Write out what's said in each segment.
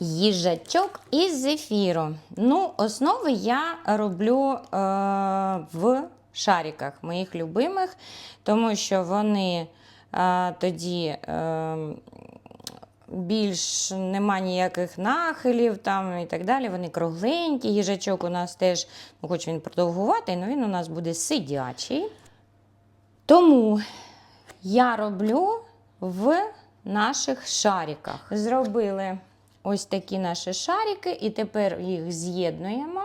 Їжачок із зефіру. Ну, основи я роблю е, в шариках моїх любимих, тому що вони е, тоді е, більш нема ніяких нахилів там і так далі. Вони кругленькі. Їжачок у нас теж, ну, хоч він продовгуватий, але він у нас буде сидячий. Тому я роблю в наших шариках. Зробили ось такі наші шарики, і тепер їх з'єднуємо.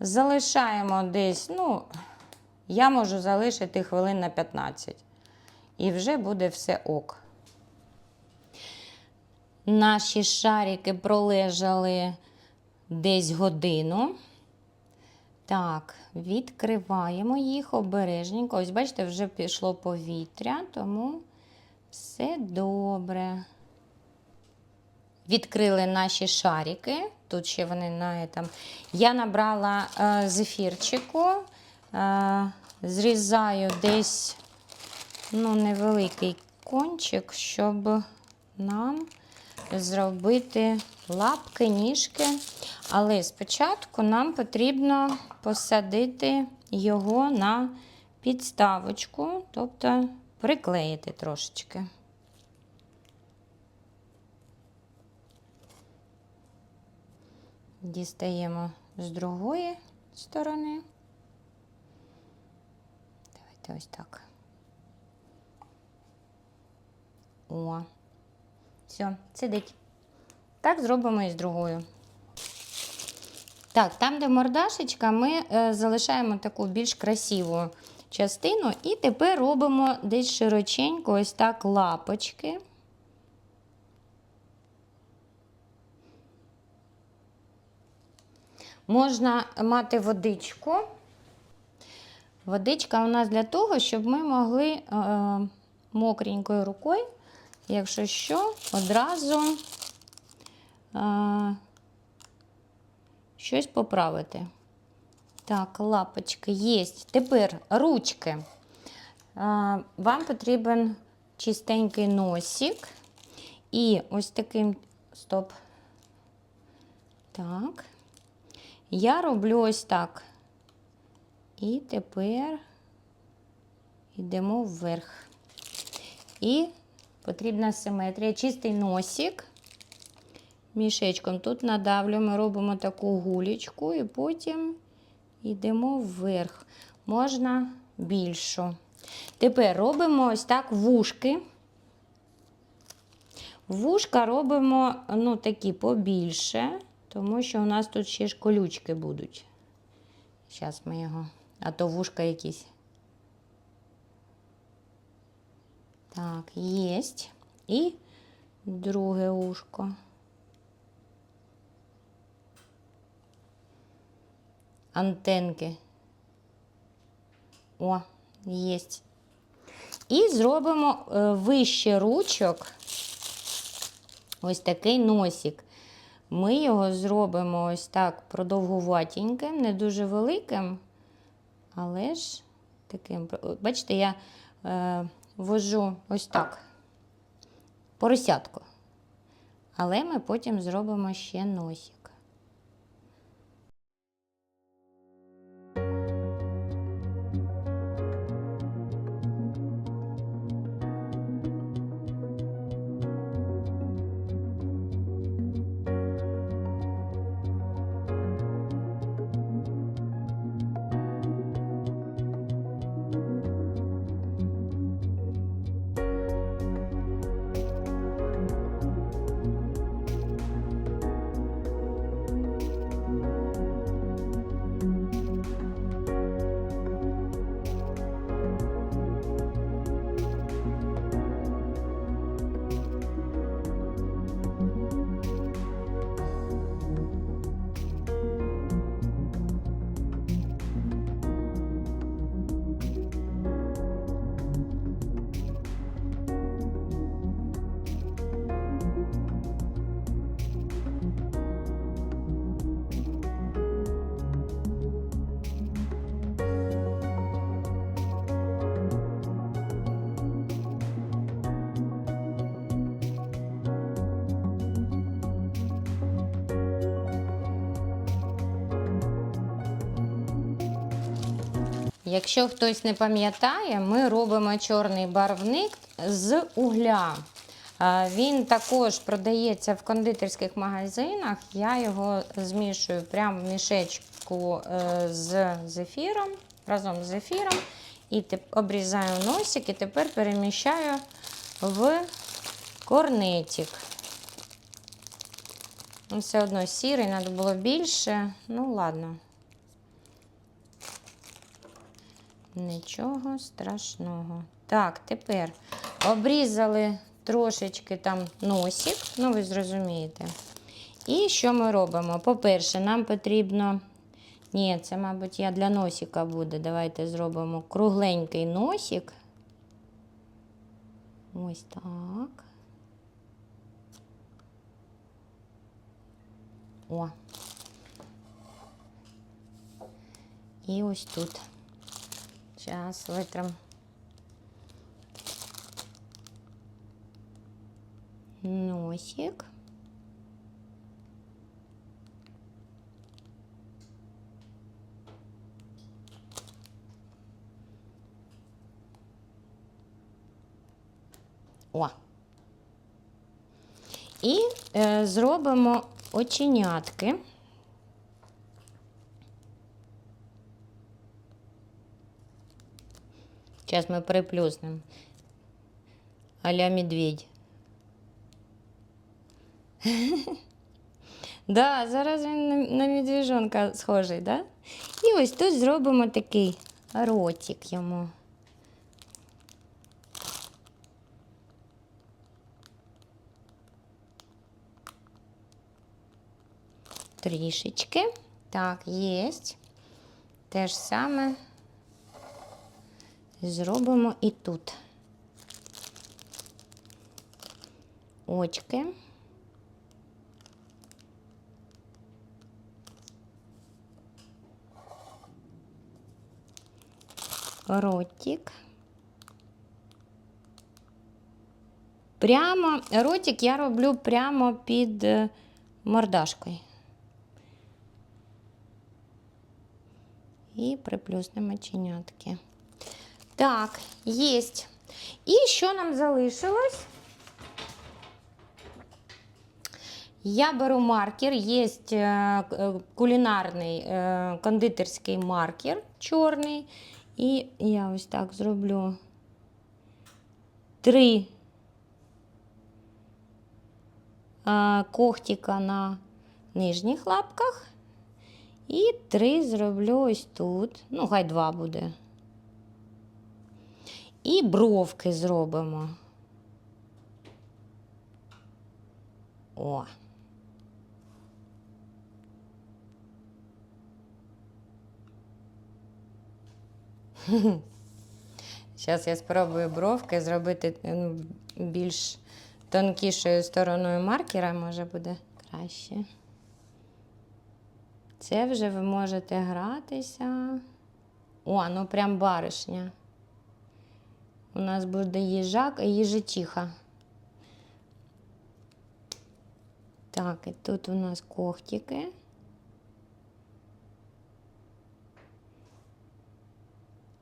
Залишаємо десь, ну, я можу залишити хвилин на 15. І вже буде все ок. Наші шарики пролежали десь годину. Так, відкриваємо їх обережненько. Ось, бачите, вже пішло повітря, тому все добре. Відкрили наші шарики. Тут ще вони на этом. Я набрала е, зефірчику, е, зрізаю десь ну, невеликий кончик, щоб нам зробити лапки, ніжки. Але спочатку нам потрібно посадити його на підставочку, тобто приклеїти трошечки. Дістаємо з другої сторони. Давайте ось так. О, все, сидить. Так зробимо і з другою. Так, там, де мордашечка, ми е, залишаємо таку більш красиву частину. І тепер робимо десь широченько, ось так лапочки. Можна мати водичку. Водичка у нас для того, щоб ми могли е, мокренькою рукою, якщо що, одразу е, щось поправити. Так, лапочки є. Тепер ручки. Е, вам потрібен чистенький носик. І ось таким стоп. Так. Я роблю ось так. І тепер йдемо вверх. І потрібна симетрія. Чистий носик. Мішечком тут надавлюємо, робимо таку гулечку і потім йдемо вверх. Можна більшу. Тепер робимо ось так вушки. Вушка робимо ну, такі побільше, тому що у нас тут ще ж колючки будуть. Зараз ми його, а то вушка якісь. Так, єсть. І друге ушко. Антенки. О, єсть. І зробимо е, вище ручок ось такий носик. Ми його зробимо ось так продовгуватеньким, не дуже великим, але ж таким. Бачите, я е, ввожу ось так поросятку. Але ми потім зробимо ще носик. Якщо хтось не пам'ятає, ми робимо чорний барвник з угля. Він також продається в кондитерських магазинах. Я його змішую прямо в мішечку е, з зефіром, разом з зефіром. І обрізаю носик і тепер переміщаю в корнетик. Все одно сірий, треба було більше. Ну, ладно. Нічого страшного. Так, тепер обрізали трошечки там носик, ну ви зрозумієте. І що ми робимо? По-перше, нам потрібно. Ні, це, мабуть, я для носика буде. Давайте зробимо кругленький носик. Ось так. О. І ось тут. Зараз витрим. Носик. О. І е, зробимо оченятки. Зараз ми приплюснемо. Аля медведь. Да, зараз він на, на медвіжонка схожий, да? І ось тут зробимо такий ротик йому. Трішечки. Так, єсть. Те ж саме зробимо і тут. Очки. Ротик. Прямо ротик я роблю прямо під е, мордашкою. І приплюснемо чинятки. Так, єсть. І що нам залишилось? Я беру маркер, є кулінарний е, кондитерський маркер чорний. І я ось так зроблю три е, когтика на нижніх лапках. І три зроблю ось тут. Ну, хай два буде. І бровки зробимо. О. Зараз я спробую бровки зробити ну, більш тонкішою стороною маркера, може буде краще. Це вже ви можете гратися. О, ну прям баришня. У нас буде їжак і їжачиха. Так, і тут у нас когтики.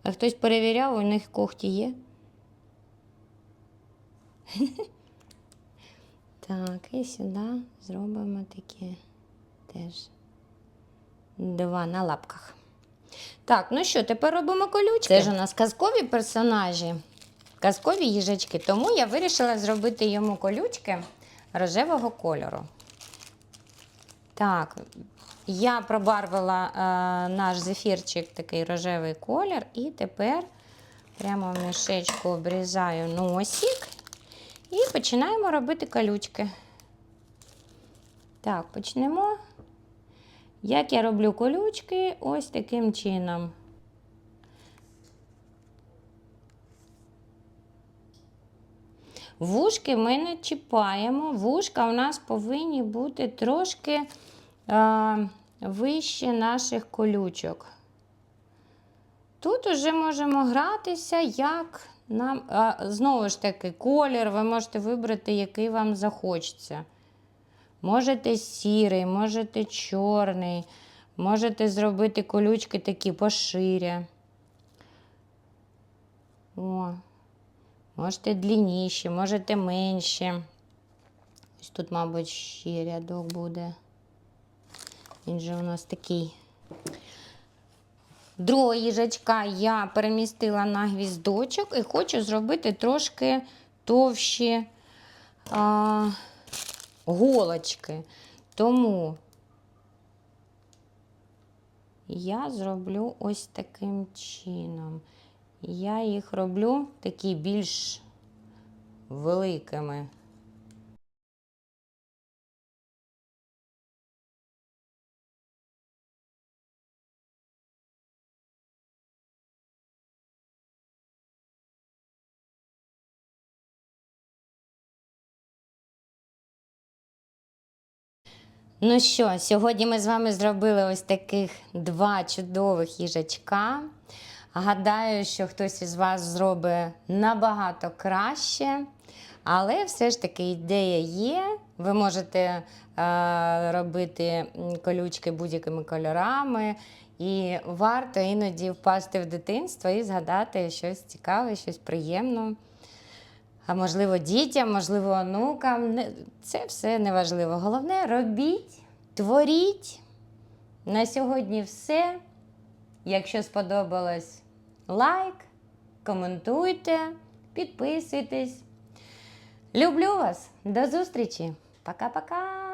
А хтось перевіряв, у них когті є? Так, і сюди зробимо такі теж два на лапках. Так, ну що, тепер робимо колючки. Це ж у нас казкові персонажі, казкові їжачки. Тому я вирішила зробити йому колючки рожевого кольору. Так, я пробарвила е, наш зефірчик такий рожевий колір, і тепер прямо в мішечку обрізаю носик і починаємо робити колючки. Так, почнемо. Як я роблю колючки, ось таким чином. Вушки ми не чіпаємо. Вушка у нас повинні бути трошки е, вище наших колючок. Тут уже можемо гратися, як нам. А, знову ж таки, колір ви можете вибрати, який вам захочеться. Можете сірий, можете чорний, можете зробити колючки такі поширя. О, можете длинніші, можете менші. Ось тут, мабуть, ще рядок буде. Він же у нас такий. Другого їжачка я перемістила на гвіздочок і хочу зробити трошки товщі а, голочки. Тому я зроблю ось таким чином. Я їх роблю такі більш великими. Ну що, сьогодні ми з вами зробили ось таких два чудових їжачка. Гадаю, що хтось із вас зробить набагато краще. Але все ж таки ідея є. Ви можете е, робити колючки будь-якими кольорами. І варто іноді впасти в дитинство і згадати щось цікаве, щось приємне. А можливо, дітям, можливо, онукам. Це все неважливо. Головне, робіть, творіть. На сьогодні все. Якщо сподобалось, лайк, коментуйте, підписуйтесь. Люблю вас. До зустрічі. Пока-пока.